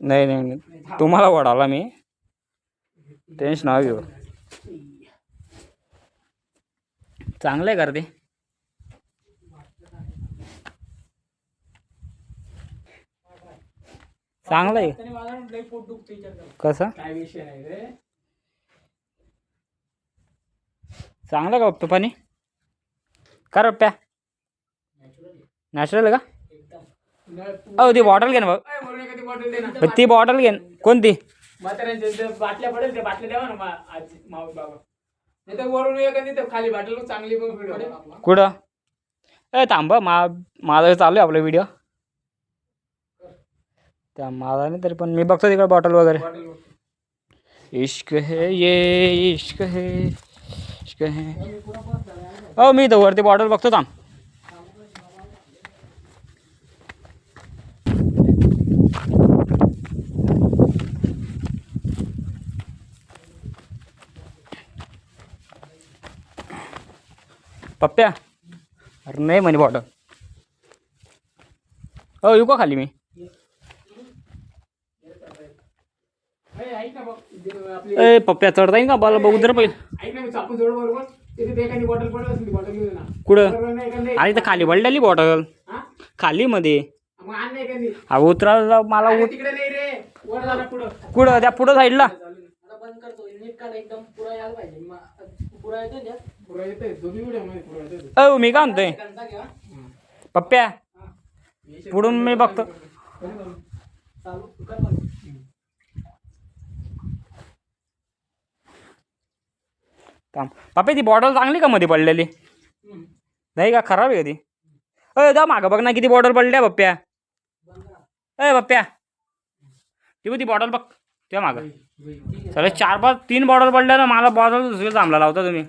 नाही नाही नाही. तुम्हाला वडाला मी. टेन्शन नाव घेऊ चांगलं आहे कर ते? चांगलं आहे. कसं? चांगलं का बघतो पाणी? का रप्प्या नॅचरल का? अहो ती बॉटल घे ना भाऊ बॉटल दे ना पण ती बॉटल घे ना. कोणती म्हाताऱ्यांच्या बाटल्या पडेल त्या बाटल्या द्यावा ना मा- आजी माऊ बाबा. नाही तर वरून एखादी खाली बाटल चांगली बघ कुठं? ए थांब हं, मा माझं चालू आहे आपला व्हिडिओ त्या माझा नाही तरी पण मी बघतो तिकडे बॉटल वगैरे. बॉटल इश्क है ये इश्क है इश्क है. हो मी तर वरती बॉटल बघतो थांब. पप्प्या अरे नाही म्हणे बॉटल. हो येऊ का खाली मी? ए पप्प्या चढता येईल का? बाला बघू जर पहिले. कुठं? आणि तर खाली पडलेली बॉटल. खाली मध्ये. अहो उतरा मला कुठं? त्या पुढं साईडला. अ मी काय म्हणतोय? पप्प्या पुढून मी बघतो. पप्प्या ती बॉटल चांगली का मध्ये पडलेली? नाही का? खराब आहे का ती? अय जा मागं बघ ना किती बॉटल पडल्या पप्प्या. अय पप्प्या. ती बघ ती बॉटल बघ. त्या मागं. सगळे चार पाच तीन बॉटल पडल्या ना मला बॉटल दुसरी थांबला लावता तुम्ही.